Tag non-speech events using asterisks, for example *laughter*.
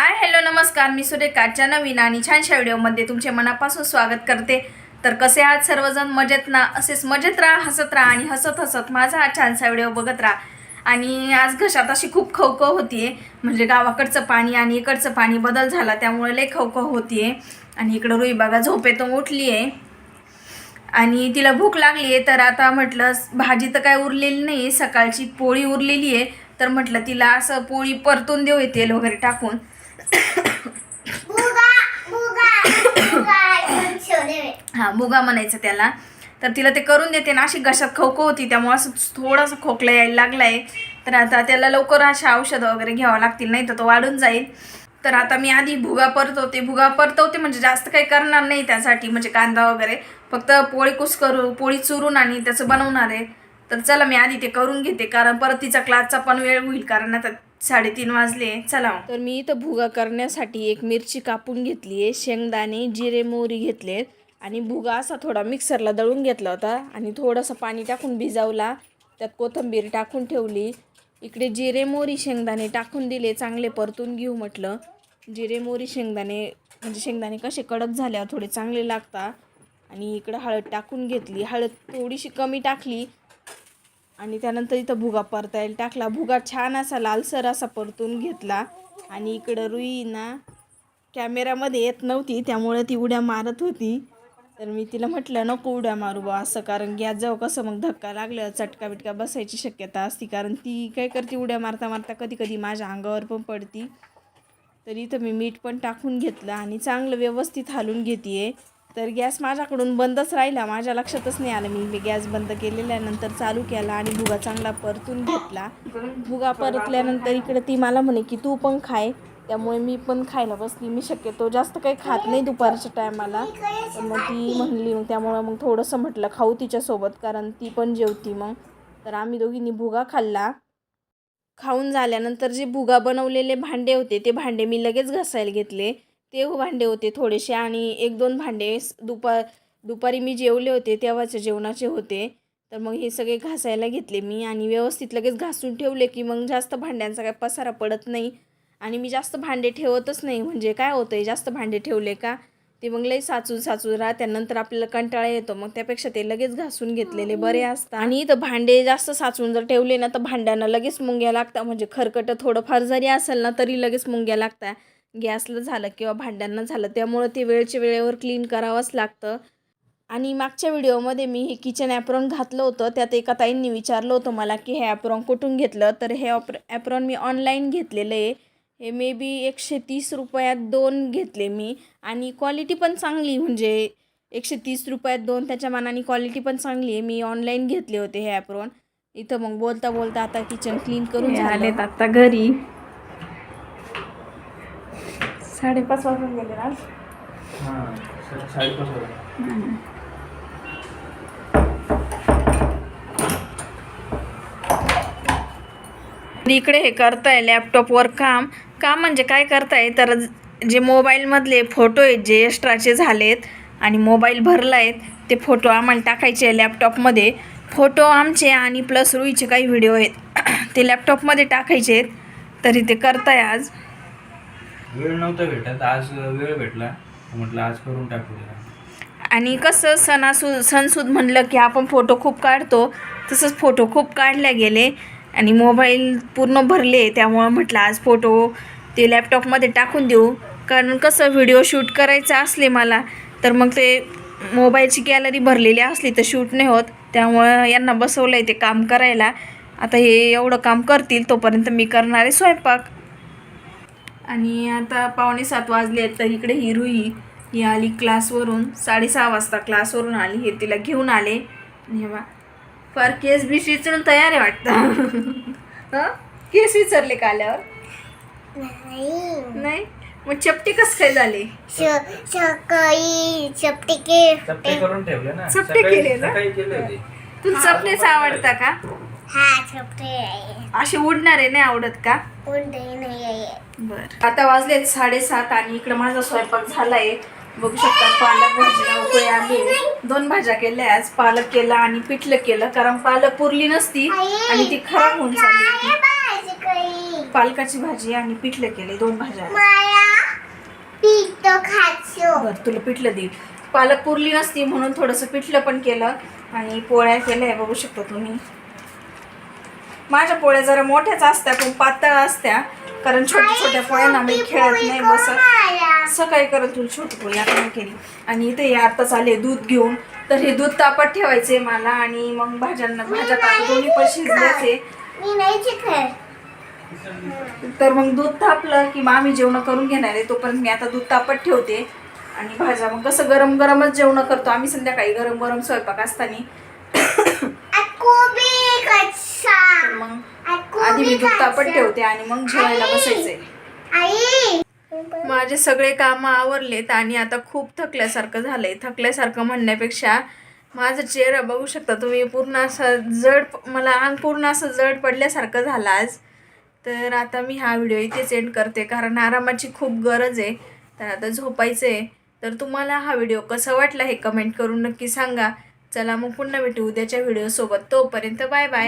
Hi hello नमस्कार. मी सुरेखाच्या नवीन आणि छानशा व्हिडिओमध्ये तुमचे मनापासून स्वागत करते. तर कसे आहात सर्वजण? मजेत ना? असेच मजेत राहा हसत राहा आणि हसत हसत माझा हा छानसा व्हिडिओ बघत राहा. आणि आज घशात अशी खूप खवखव होतीये. म्हणजे गावाकडचं पाणी आणि इकडचं पाणी बदल झाला त्यामुळे लई खवखव होतीये. आणि इकडं रुई बघा झोपेतून उठली आहे आणि तिला भूक लागली आहे तर आता म्हटलं भाजी तर काय उरलेली नाही सकाळची पोळी उरलेली आहे तर म्हटलं तिला असं पोळी परतून देऊ तेल वगैरे टाकून. हां मुगा म्हणायचं त्याला. तर तिला ते करून देते ना अशी घशात खोखो होती त्यामुळे असं थोडंसं खोकला यायला लागलाय. आहे तर आता त्याला लवकर अशा औषधं वगैरे घ्यावं लागतील नाही तर तो वाढून जाईल. तर आता मी आधी भुगा परतवते. भुगा परतवते म्हणजे जास्त काही करणार नाही त्यासाठी म्हणजे कांदा वगैरे. फक्त पोळी कुस करू पोळी चुरून आणि त्याचं बनवणार आहे. तर चला मी आधी ते करून घेते कारण परत तिचा क्लासचा पण वेळ होईल कारण आता साडेतीन वाजले. चला तर मी इथं भुगा करण्यासाठी एक मिरची कापून घेतली आहे शेंगदाणे जिरे मोहरी घेतलेत आणि भुगा असा थोडा मिक्सरला दळून घेतला होता आणि थोडंसं पाणी टाकून भिजवला. त्यात कोथिंबीर टाकून ठेवली. इकडे जिरे मोहरी शेंगदाणे टाकून दिले चांगले परतून घेऊ म्हटलं. जिरे मोहरी शेंगदाणे म्हणजे शेंगदाणे कसे कडक झाल्यावर थोडे चांगले लागतात आणि इकडं हळद टाकून घेतली. हळद थोडीशी कमी टाकली. आणि त्यानंतर इथं भुगा परतायला टाकला भुगा छान असा लालसर असा परतून घेतला. आणि इकडं रुई ना कॅमेरामध्ये येत नव्हती त्यामुळे ती उड्या मारत होती. तर मी तिला म्हटलं नको उड्या मारू बा असं कारण गॅस जाऊ कसं मग धक्का लागलं चटका बिटका बसायची शक्यता असती. कारण ती काय करते उड्या मारता मारता कधी कधी माझ्या अंगावर पण पडती. तर इथं मी मीठ पण टाकून घेतलं आणि चांगलं व्यवस्थित हालून घेते तर गॅस माझ्याकडून बंदच राहिला. माझ्या लक्षातच नाही आलं. मी गॅस बंद केलेल्यानंतर चालू केला आणि भुगा चांगला परतून घेतला. भुगा परतल्यानंतर इकडे ती मला म्हणे की तू पण खाय. त्यामुळे मी पण खायला बसली. मी शक्यतो जास्त काही खात नाही दुपारच्या टायमाला. मग ती म्हणली मग त्यामुळं मग थोडंसं म्हटलं खाऊ तिच्यासोबत कारण ती पण जेवती मग. तर आम्ही दोघींनी भुगा खाल्ला. खाऊन झाल्यानंतर जे भुगा बनवलेले भांडे होते ते भांडे मी लगेच घासायला घेतले. ते भांडे होते थोडेसे आणि एक दोन भांडे दुपार दुपारी मी जेवले होते तेव्हाचे जेवणाचे होते. तर मग हे सगळे घासायला घेतले मी आणि व्यवस्थित लगेच घासून ठेवले की मग जास्त भांड्यांचा काय पसारा पडत नाही. आणि मी जास्त भांडे ठेवतच नाही. म्हणजे काय होतं आहे जास्त भांडे ठेवले का? ते मग लई साचून साचून राहत्या नंतर आपल्याला कंटाळा येतो. मग त्यापेक्षा ते लगेच घासून घेतलेले बरे असतात. आणि इथं भांडे जास्त साचून जर ठेवले ना तर भांड्यांना लगेच मुंग्या लागतात. म्हणजे खरकटं थोडंफार जरी असेल ना तरी लगेच मुंग्या लागतात. गॅसला झालं किंवा भांड्यांना झालं त्यामुळं ते वेळच्या वेळेवर क्लीन करावंच लागतं. आणि मागच्या व्हिडिओमध्ये मी हे किचन ॲप्रॉन घातलं होतं त्यात एका ताईंनी विचारलं होतं मला की हे ॲप्रॉन कुठून घेतलं? तर हे ऑप ॲप्रॉन मी ऑनलाईन घेतलेलं आहे. हे मे बी एकशे तीस रुपयात दोन घेतले मी. आणि क्वालिटी पण चांगली म्हणजे एकशे तीस रुपयात दोन त्याच्या मानाने क्वालिटी पण चांगली आहे. मी ऑनलाईन घेतले होते हे ॲप्रॉन. इथं मग बोलता बोलता आता किचन क्लीन करून आलेत आता घरी. साडेपाच वाजून गेले हां साडेपाच वाजता इकडे हे करताय लॅपटॉपवर काम. काम म्हणजे काय करताय? तर जे मोबाईलमधले फोटो आहेत जे एक्स्ट्राचे झालेत आणि मोबाईल भरला आहेत ते फोटो आम्हाला टाकायचे आहे लॅपटॉपमध्ये फोटो आमचे आणि प्लस रुईचे काही व्हिडिओ आहेत. ते लॅपटॉपमध्ये टाकायचे आहेत. तरी ते करताय आज. वेळ नव्हता भेटत. आज वेळ भेटला. म्हटलं आज करून टाकू आणि कसं सणासू सणसूद म्हणलं की आपण फोटो खूप काढतो. तसंच फोटो खूप काढले गेले. आणि मोबाईल पूर्ण भरले. त्यामुळं म्हटलं आज फोटो ते लॅपटॉपमध्ये टाकून देऊ. कारण कसं व्हिडिओ शूट करायचं असले मला तर मग ते मोबाईलची गॅलरी भरलेली असली तर शूट नाही होत. त्यामुळं यांना बसवलं आहे ते काम करायला. आता हे एवढं काम करतील तोपर्यंत मी करणार आहे स्वयंपाक. आणि आता पावणे सात वाजले आहेत तर इकडे ही रुई ही आली क्लासवरून. साडेसहा वाजता क्लासवरून आली हे तिला घेऊन आले. हे बा फार केस बीस विचारून तयार आहे वाटतं. *laughs* हं? केस विचारले का आल्यावर? नाही. नाही? मग चपटे कस काय झाले? सकाळी चपटे करून ठेवले ना. चपटे केले ना? तुला चपलेच आवडता का? हा चपटे आहे. असे उडणारे नाही आवडत का? कोणते नाही बर. आता वाजलेत साडेसात आणि इकडं माझा स्वयंपाक झालाय. बघू शकता पालक भाजीला उकळी आली. दोन भाज्या केल्या आज पालक केला आणि पिठलं केलं कारण पालक पुरली नसती आणि ती खराब होऊन चालली पालकाची भाजी आणि पिठलं केले दोन भाज्या बर बरं तुला पिठलं देईल. पालक पुरली नसती म्हणून थोडंसं पिठलं पण केलं आणि पोळ्या केल्या बघू शकता तुम्ही. माझ्या पोळ्या जरा मोठ्याच असत्या पण पातळ असत्या. कारण छोट्या छोट्या पोळ्यांना मी खेळत नाही बसत. सकाळी करत तुला छोटी पोळी नाही केली. आणि इथे हे आत्ताच आले दूध घेऊन. तर हे दूध तापत ठेवायचे मला आणि मग भाज्यांना भाज्या तापत दोन्ही पण शिजल्याचे. तर मग दूध तापलं की मग आम्ही जेवण करून घेणार आहे. तोपर्यंत मी आता दूध तापत ठेवते. आणि भाज्या मग कसं गरम गरमच जेवण करतो. आम्ही संध्याकाळी गरम गरम स्वयंपाक असताना. *coughs* मग? आधी मी दूध तापत ठेवते आणि मग जेवायला बसायचंय आई! माझे सगळे कामं आवरलेत आणि आता खूप थकल्यासारखं झालंय. थकल्यासारखं म्हणण्यापेक्षा माझा चेहरा बघू शकता तुम्ही पूर्ण असं जड मला अंग पूर्ण असं जड पडल्यासारखं झालं आज. तर आता मी हा व्हिडिओ इथेच एंड करते कारण आरामाची खूप गरज आहे. तर आता झोपायचं आहे तर तुम्हाला हा व्हिडिओ कसा वाटला हे कमेंट करून नक्की सांगा. चला मग पुन्हा भेटू उद्याच्या व्हिडिओसोबत. तोपर्यंत बाय बाय!